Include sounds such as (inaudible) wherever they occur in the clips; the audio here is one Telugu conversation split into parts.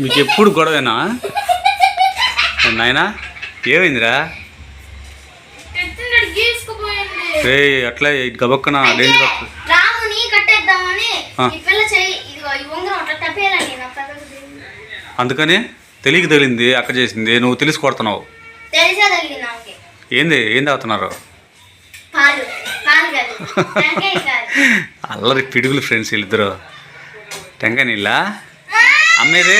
మీకు ఎప్పుడు గొడవేనా నాయనా ఏమైందిరా? రే అట్లా గబక్కన డేంజర్ వస్తుంది. అందుకని తెలియక తగిలింది అక్క చేసింది నువ్వు తెలిసి కొడుతున్నావు. ఏంది ఏం తాగుతున్నారు? (laughs) అల్లరి పిడుగులు ఫ్రెండ్స్ వీళ్ళిద్దరు. టెంకాయ నీళ్ళ? అమ్మేది?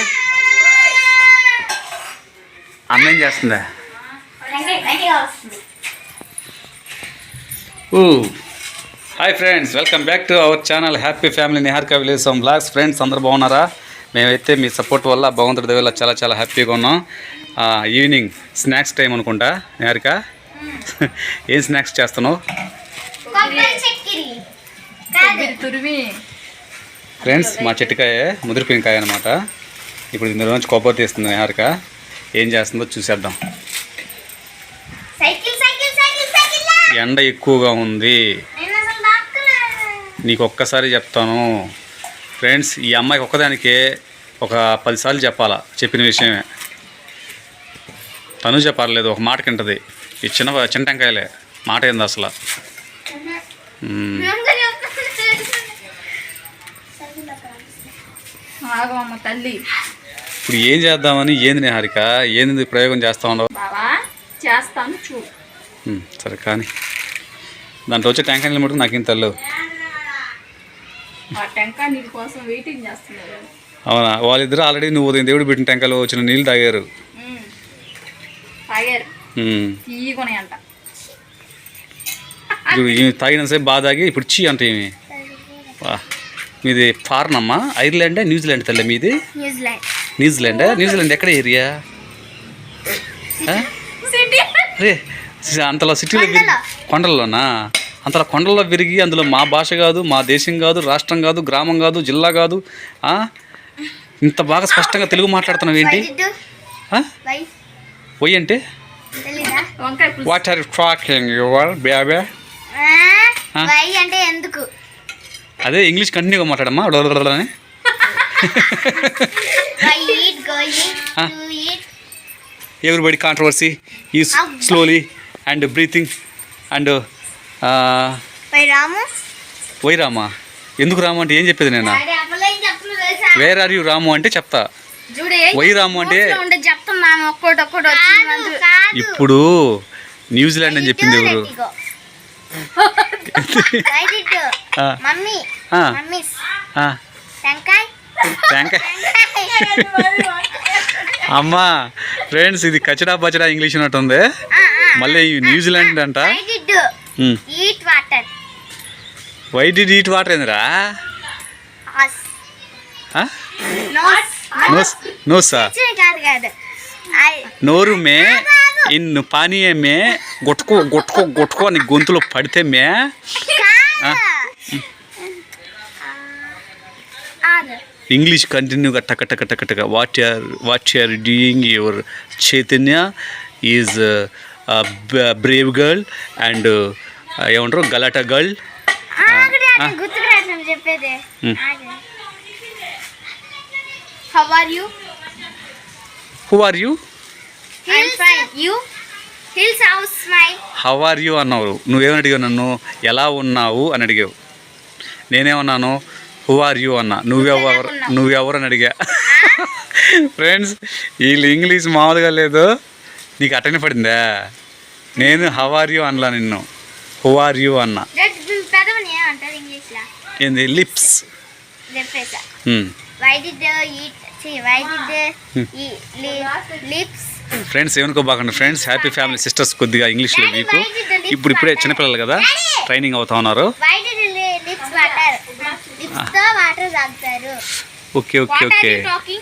అమ్మ ఏం చేస్తుందా? ఓ hi friends welcome back to our channel happy family Niharika village some blogs. Friends అందరు బాగున్నారా? మేమైతే మీ సపోర్ట్ వల్ల భగవంతుడి దేవల్ల చాలా చాలా హ్యాపీగా ఉన్నాం. ఆ, ఈవినింగ్ స్నాక్స్ టైం అనుకుంటా నిహారిక? (laughs) ఏం స్నాక్స్ చేస్తున్నావు? ఫ్రెండ్స్ మా చెట్టుకాయ ముదిరిపోయిన కాయ అనమాట ఇప్పుడు ఇందులో నుంచి కొబ్బరి తీస్తుంది నిహారిక. ఏం చేస్తుందో చూసేద్దాం. సైకిల్ సైకిల్ సైకిల్ సైకిల్ ఎండ ఎక్కువగా ఉంది. నీకు ఒక్కసారి చెప్తాను. ఫ్రెండ్స్ ఈ అమ్మాయికి ఒక్కదానికే ఒక పదిసార్లు చెప్పాలా? చెప్పిన విషయమే. తను చెప్పాలేదు ఒక మాట కింటది ఈ చిన్న చిన్న టెంకాయలే. మాట ఏంది అసలు? తల్లి. ఇప్పుడు ఏం చేద్దామని ఏంది నిహారిక ఏంది ప్రయోగం చేస్తా ఉన్నావు? బావా చేస్తాను చూ సరే కానీ దాంట్లో వచ్చే టెంకాయ నీళ్ళు మటుకు నాకేం చేస్తున్నారు. అవునా? వాళ్ళిద్దరు ఆల్రెడీ నువ్వు ఉదయం దేవుడు పెట్టిన టెంకాయలు వచ్చిన నీళ్ళు తాగారు. ఇప్పుడు ఈమె తాగినంతసేపు బాగా తాగి ఇప్పుడు చీ అంటే వా మీది ఫారెన్ అమ్మా? ఐర్లాండ్? న్యూజిలాండ్ తల్లి మీది? New Zealand. New Zealand? New Zealand ఎక్కడ ఏరియా? రే అంతలో సిటీలో విరిగి కొండల్లోనా? అంతలో కొండల్లో విరిగి అందులో మా భాష కాదు మా దేశం కాదు రాష్ట్రం కాదు గ్రామం కాదు జిల్లా కాదు ఆ? ఇంత బాగా స్పష్టంగా తెలుగు మాట్లాడుతున్నావు ఏంటి? వై. పోయి అంటే? వాట్ ఆర్ టాకింగ్ యువర్ ఎందుకు? అదే ఇంగ్లీష్ కంటిన్యూగా మాట్లాడమ్మా అని ఎవ్రీబడి కాంట్రవర్సీ ఈ slowly and breathing and why రాము ఎందుకు రాము అంటే ఏం చెప్పేది నేను వేర్ ఆర్ యూ రాము అంటే చెప్తా. వై రాము అంటే ఇప్పుడు న్యూజిలాండ్ అని చెప్పింది ఎవరు? మమ్మీ (laughs) టెంకాయ్ అమ్మా ఫ్రెండ్స్ ఇది కచడా బచడా ఇంగ్లీష్ ఉన్నట్టుంది. మళ్ళీ ఈ న్యూజిలాండ్ అంట. వై డి ఈట్ వాటర్ ఏందిరా? నోరు మే ఇన్ను పానీయ మే గుట్టుకో గుట్టుకో గుట్టుకో అని గొంతులో పడితే మే. ఇంగ్లీష్ కంటిన్యూగా టక టక టక టక what are what are doing your Chaitanya is brave girl and ఏమంటారు? Galatta girl how are you who are you I'm fine you hills house my how are you అన్నావు. నువ్వేమని అడిగావు నన్ను? ఎలా ఉన్నావు? అని అడిగావు. నేనేమన్నాను? హూ ఆర్ యూ అన్నా? నువ్వెవరు నువ్వెవరు అని అడిగా. ఫ్రెండ్స్ వీళ్ళు ఇంగ్లీష్ మామూలుగా లేదు. నీకు అట్టనే పడిందా? నేను హౌ ఆర్ యూ అనలా నిన్ను. హూ ఆర్ యూ అన్నా. ఏంది? లిప్స్ చెప్పేసా Hmm. లిప్స్ ఫ్రెండ్స్ ఏమనుకోబాకండి. ఫ్రెండ్స్ హ్యాపీ ఫ్యామిలీ సిస్టర్స్ కొద్దిగా ఇంగ్లీష్లో మీకు. ఇప్పుడు ఇప్పుడే చిన్నపిల్లలు కదా. ట్రైనింగ్ అవుతా ఉన్నారు వై డిడ్ లిప్స్ వాటర్ లిప్స్తో వాటర్ తాగుతారు. Okay okay okay.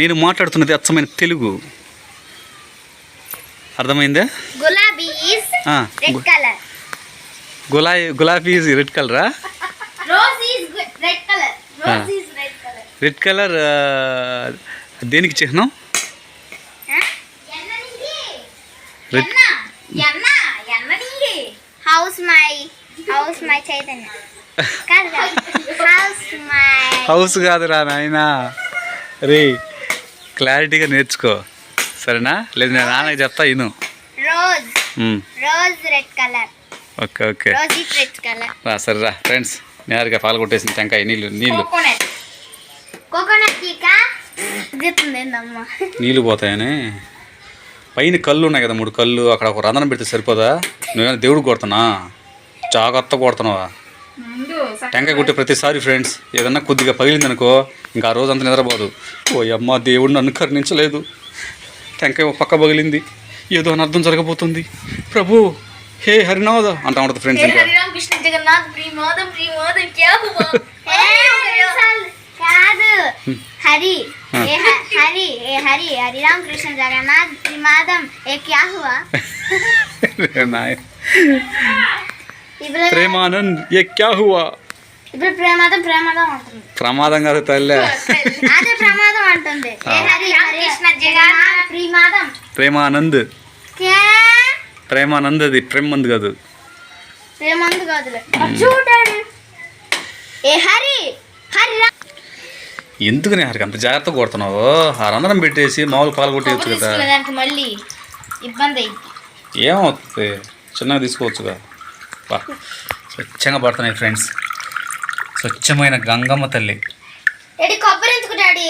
నేను మాట్లాడుతున్నది అచ్చమైన తెలుగు. అర్థమైందా? గులాబీ రెడ్ కలర్ గులాబీ గులాబీ red cholera rose is red colour rose is red colour red colour దేనికి చిహ్నం? Red house my house my Chaitanya house కాదురా నాయనా. రే క్లారిటీగా నేర్చుకో. సరేనా? లేదు నేను నాన్నకి చెప్తా ఇను. Okay okay. రా సరే రా. ఫ్రెండ్స్ నేరుగా పాలు కొట్టేసిన టెంకాయ నీళ్ళు నీళ్ళు. నీళ్ళు పోతాయని. పైన కళ్ళు ఉన్నాయి కదా మూడు కళ్ళు. అక్కడ ఒక రంధ్రం పెడితే సరిపోదా? నువ్వేమైనా దేవుడికి కొడుతున్నా జాగ్రత్త కొడుతున్నావా? టెంకాయ కొట్టే ప్రతిసారి ఫ్రెండ్స్ ఏదన్నా కొద్దిగా పగిలిందనుకో ఇంకా ఆ రోజంతా నిద్రపోదు. ఓ అమ్మ దేవుడు నన్ను కరుణించలేదు. టెంకాయ ఒక పక్క పగిలింది. ఏదో అనర్థం జరగబోతుంది. ప్రభు హే హరినాథ అంటా ఉంటుంది ఫ్రెండ్స్ ఇంకా. హరిరామ్ కృష్ణ జగన్నాథ్ ప్రియమోదం ప్రియమోదం క్యా హువా? కాదు. హరి ఏ హ- హరి ఏ హరి హరిరామ్ కృష్ణ జగన్నాథ్ త్రిమాదం ఏ క్యా హువా? (laughs) నాయ. ఇప్పుడు ప్రేమానంద్ ఏ క్యా హువా? ఇప్పుడు ప్రమాదం ప్రమాదం అంటుంది. ప్రమాదం కాదు తల్లే. అదే ప్రమాదం అంటుంది. ఏ హరి హరి కృష్ణ జగన్నాథ్ ప్రిమాదం. ప్రేమానంద్. ప్రేమానంద్ అది ప్రేమంద్ కాదు. ప్రేమందు కాదులే. చూడాడు ఏ హరి హరి రా- ఎందుకు నేను హరికి అంత జాగ్రత్త కొడుతున్నావు? ఆ రంధ్రం పెట్టేసి మామూలు పాలు కొట్టేయచ్చు కదా. మళ్ళీ ఇబ్బంది ఏమవుతుంది? చిన్నగా తీసుకోవచ్చుగా. బా. స్వచ్ఛంగా పడుతున్నాయి ఫ్రెండ్స్. స్వచ్ఛమైన గంగమ్మ తల్లి. డాడీ కొబ్బరి ఎందుకు డాడీ?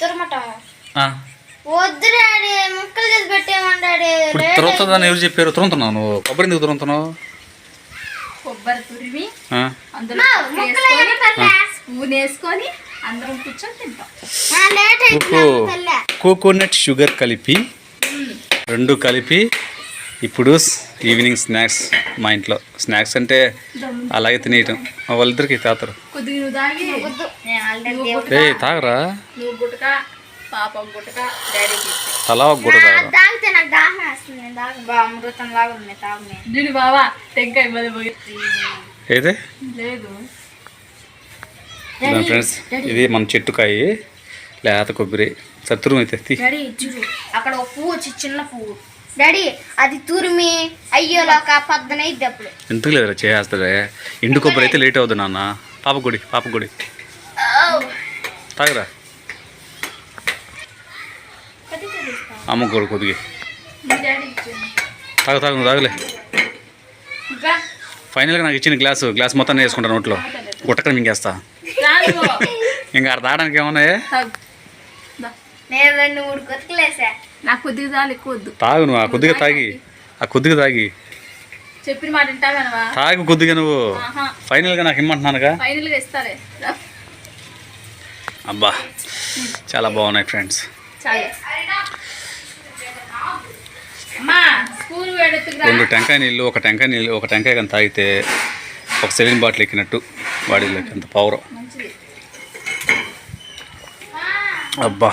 తురమటం ఆ, వద్దు డాడీ ముక్కలు చేసి పెట్టేమని డాడీ. ఇప్పుడు తురుతుందని ఎవరు చెప్పారు? నువ్వు. కొబ్బరి ఎందుకు కొబ్బరి తురిమి? అందులో స్పూన్ వేసుకొని అందరం కూర్చొని తింటాం. కోకోనట్ షుగర్ కలిపి రెండు కలిపి ఇప్పుడు ఈవినింగ్ స్నాక్స్ మా ఇంట్లో. స్నాక్స్ అంటే అలాగే తినేయటం. వాళ్ళిద్దరికి తాతరు. ఏ తాగరా? నువ్వు గుట్టక పాప గుట్టక డాడీకి తలా ఒక గుడ్డ తాగరా? తాగితే నాకు దాహం వేస్తుంది. నేను తాగు బా అమృతం లాగా ఉంది. తాగు దీని బావా టెంకాయ మళ్ళీ పోయి. అయితే లేదు. ఫ్రెండ్స్ ఇది మన చెట్టుకాయ. లేత కొబ్బరి. సత్తురు అయితే అక్కడ ఒక పువ్వు వచ్చి చిన్న పువ్వు. డాడీ అది తురిమి అయ్యోలాక పద్దనైద్ది అప్పుడు. ఎందుకు లేదురా చేస్తాడే ఎండు కొబ్బరి అయితే లేట్ అవుతుంది నాన్న. పాప గుడి పాప గుడి. తాగరా? అమ్మ కూడా కొద్దిగా. తాగు తాగు తాగలే. ఫైనల్గా నాకు ఇచ్చిన గ్లాసు గ్లాస్ మొత్తం వేసుకుంటాను నోట్లో. గుట్టక్కడ మింగేస్తా. ఇంకా అక్కడ తాగడానికి ఏమన్నాయి. నేను రెండు మూడు కొతుకులేసా నాకు కొద్దిగా చాలు ఎక్కువ వద్దు తాగు నువ్వు ఆ కొద్దిగా తాగి. ఆ కొద్దిగా తాగి. చెప్పిన మాట వింటావా తాగు కొద్దిగా నువ్వు. ఆహా. ఫైనల్గా నాకు ఇమ్మంటున్నానుగా. ఇస్తాలే. అబ్బా చాలా బాగున్నాయి ఫ్రెండ్స్. రెండు టెంకాయ నీళ్ళు ఒక టెంకాయ నీళ్ళు ఒక టెంకాయ కానీ తాగితే ఒక సెలిన్ బాటిల్ ఎక్కినట్టు బాడీలోకి అంత పవర్ అబ్బా.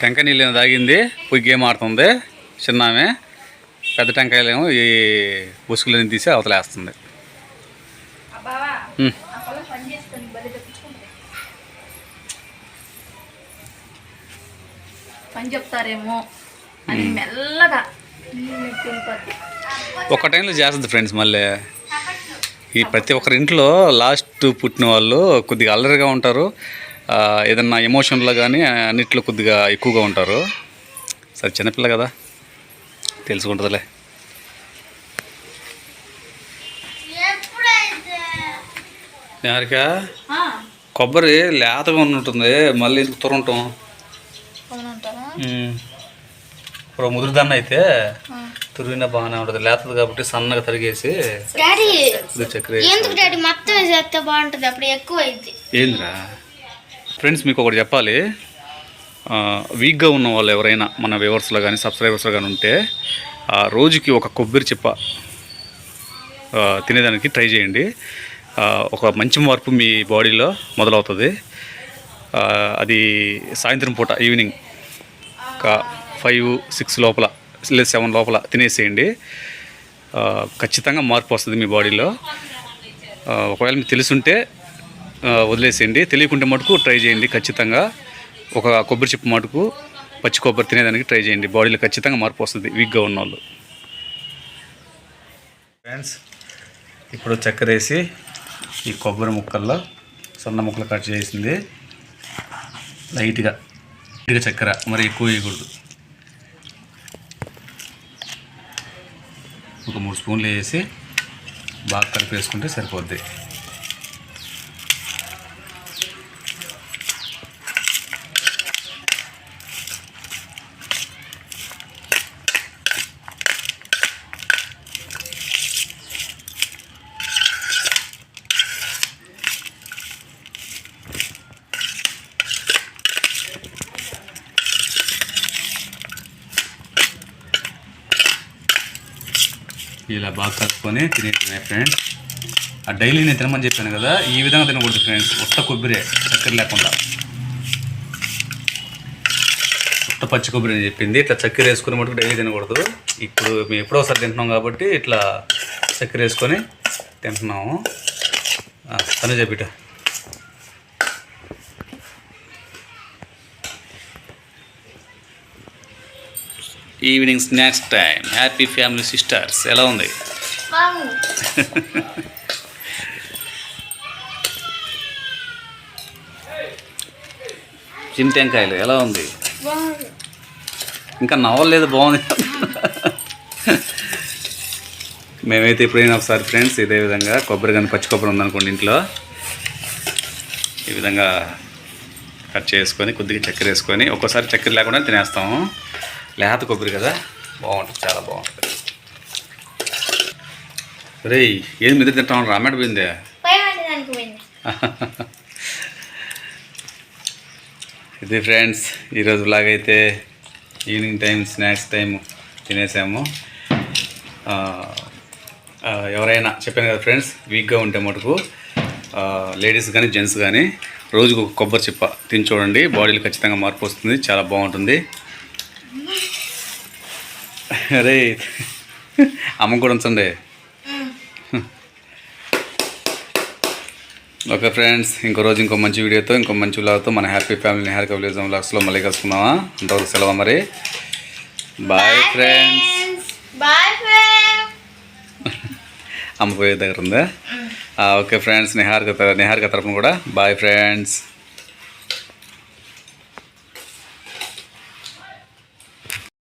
టెంకాయ నీళ్ళు ఏమో తాగింది పోయి గేమ్ ఆడుతుంది చిన్న ఆమె పెద్ద టెంకాయలేమో ఈ ఉసుకులని తీసి అవతలేస్తుంది. పని చెప్తారేమో అని మెల్లగా. ఒక టైంలో చేస్తుంది ఫ్రెండ్స్ మళ్ళీ. ఈ ప్రతి ఒక్కరి ఇంట్లో లాస్ట్ పుట్టిన వాళ్ళు కొద్దిగా అల్లరిగా ఉంటారు. ఏదన్నా ఎమోషన్లో కానీ అన్నిట్లో కొద్దిగా ఎక్కువగా ఉంటారు. సరే చిన్నపిల్ల కదా. తెలుసుకుంటుందిలే. యారిక? కొబ్బరి లేతగా ఉన్నట్టుంది. మళ్ళీ ఎందుకు తురంటాం? ఇప్పుడు ముదురుదన్న అయితే. తురిగిన బాగానే ఉంటుంది. లేతది కాబట్టి సన్నగా తరిగేసి చక్కెర వేసి- ఎందుకు డాడీ? మొత్తం చేస్తే బాగుంటుంది. అప్పుడు ఎక్కువ అయింది ఏంద్రా? ఫ్రెండ్స్ మీకు ఒకటి చెప్పాలి. వీక్గా ఉన్న వాళ్ళు ఎవరైనా మన వ్యూవర్స్లో కానీ సబ్స్క్రైబర్స్లో కానీ ఉంటే ఆ, రోజుకి ఒక కొబ్బరి చిప్ప తినేదానికి ట్రై చేయండి. ఒక మంచి మార్పు మీ బాడీలో మొదలవుతుంది. అది సాయంత్రం పూట ఈవినింగ్ ఒక ఫైవ్ సిక్స్ లోపల లేదా సెవెన్ లోపల తినేసేయండి. ఖచ్చితంగా మార్పు వస్తుంది మీ బాడీలో. ఒకవేళ మీకు తెలుసుంటే వదిలేసేయండి. తెలియకుంటే మటుకు ట్రై చేయండి ఖచ్చితంగా. ఒక కొబ్బరి చిప్పు మటుకు పచ్చి కొబ్బరి తినేదానికి ట్రై చేయండి. బాడీలో ఖచ్చితంగా మార్పు వస్తుంది వీక్గా ఉన్న వాళ్ళు ఫ్రెండ్స్ ఇప్పుడు చక్కెర వేసి ఈ కొబ్బరి ముక్కల్లో సన్న ముక్కలు కట్ చేసింది. లైట్గా లైట్గా చక్కెర మరి ఎక్కువ వేయకూడదు. ఒక మూడు స్పూన్లు వేసి బాగా కలిపేసుకుంటే సరిపోద్ది. ఇలా బాగా కలుపుకొని తినేస్తున్నాయి ఫ్రెండ్స్ ఆ డైలీ నేను తినమని చెప్పాను కదా ఈ విధంగా తినకూడదు ఫ్రెండ్స్ ఉత్త కొబ్బరి చక్కెర లేకుండా. ఉత్త పచ్చి కొబ్బరి అని చెప్పింది. ఇట్లా చక్కెర వేసుకుని మటుకు డైలీ తినకూడదు. ఇప్పుడు మేము ఎప్పుడో ఒకసారి తింటున్నాం కాబట్టి ఇట్లా చక్కెర వేసుకొని తింటున్నాము. ఆ, తనే చెప్పిట evening snacks time happy family sisters ఎలా ఉంది? చింతెంకాయలు ఎలా ఉంది? ఇంకా నవ్వలేదు బాగుంది. మేమైతే ఎప్పుడైనా ఒకసారి ఫ్రెండ్స్ ఇదే విధంగా కొబ్బరి కానీ పచ్చి కొబ్బరి ఉందనుకోండి ఇంట్లో. ఈ విధంగా కట్ చేసుకొని కొద్దిగా చక్కెర వేసుకొని ఒక్కోసారి చక్కెర లేకుండా తినేస్తాము. లేత కొబ్బరి కదా? బాగుంటుంది చాలా బాగుంటుంది. రే ఏది మీద తింటాం పై దానికి పోయింది. ఇది ఫ్రెండ్స్ ఈరోజు లాగైతే ఈవినింగ్ టైం స్నాక్స్ టైం తినేసాము. ఎవరైనా చెప్పాను కదా ఫ్రెండ్స్ వీక్గా ఉంటే మటుకు లేడీస్ కానీ జెంట్స్ కానీ రోజుకు ఒక కొబ్బరి చిప్ప తిని చూడండి. బాడీలో ఖచ్చితంగా మార్పు వస్తుంది చాలా బాగుంటుంది. అరే అమ్మ కూడా ఉంచండి. ఓకే ఫ్రెండ్స్ ఇంకో రోజు ఇంకో మంచి వీడియోతో ఇంకో మంచి వ్లాగ్తో మన హ్యాపీ ఫ్యామిలీ నిహారిక విలేజ్ వ్లాగ్స్లో మళ్ళీ కలుసుకుందామా? అంతవరకు సెలవు మరి. బాయ్ ఫ్రెండ్స్ (laughs) అమ్మ పోయే దగ్గర ఉందా? ఆ, ఓకే ఫ్రెండ్స్ నిహారిక తర- నిహారిక తరపున కూడా. Bye friends